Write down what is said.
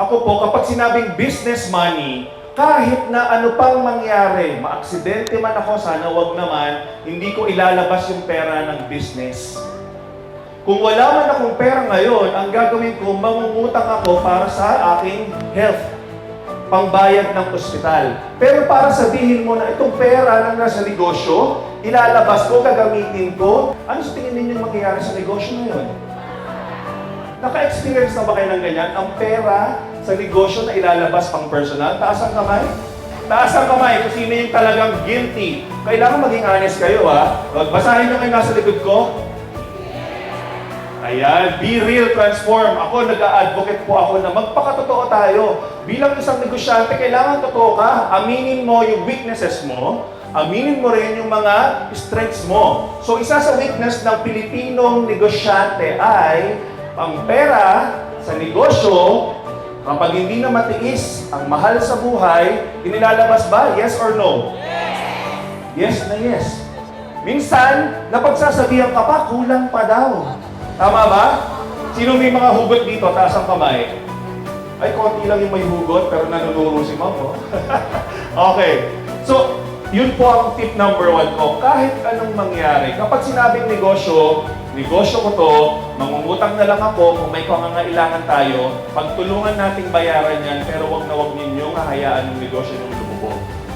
ako po, kapag sinabing business money, kahit na ano pang mangyari, maaksidente man ako, sana wag naman, hindi ko ilalabas yung pera ng business. Kung wala man akong pera ngayon, ang gagawin ko, mangungutang ako para sa aking health pangbayad ng ospital. Pero para sabihin mo na itong pera na nasa negosyo, ilalabas ko, gagamitin ko, ano sa tingin ninyo mangyayari sa negosyo ngayon? Naka-experience na ba kayo ng ganyan? Ang pera sa negosyo na ilalabas pang personal, taas ang kamay? Taas ang kamay kung sino yung talagang guilty. Kailangan maging honest kayo ha. Basahin nyo kayo nasa likod ko. Ayan, be real, transform. Ako, nag-a-advocate po ako na magpakatotoo tayo. Bilang isang negosyante, kailangan totoo ka. Aminin mo yung weaknesses mo. Aminin mo rin yung mga strengths mo. So, isa sa weakness ng Pilipinong negosyante ay ang pera sa negosyo, kapag hindi na matiis ang mahal sa buhay, inilalabas ba? Yes or no? Yes na yes. Minsan, napagsasabihan ka pa, kulang pa daw. Tama ba? Sino may mga hugot dito? Taas ang kamay. Ay, konti lang yung may hugot, pero nanunuro si Ma'am, oh. okay. So, yun po ang tip number one ko. Kahit anong mangyari, kapag sinabing negosyo, negosyo ko to, mangungutang na lang ako kung may pangangailangan tayo, pagtulungan nating bayaran yan, pero wag na wag ninyong hahayaan ng negosyo yung lumubog. Right?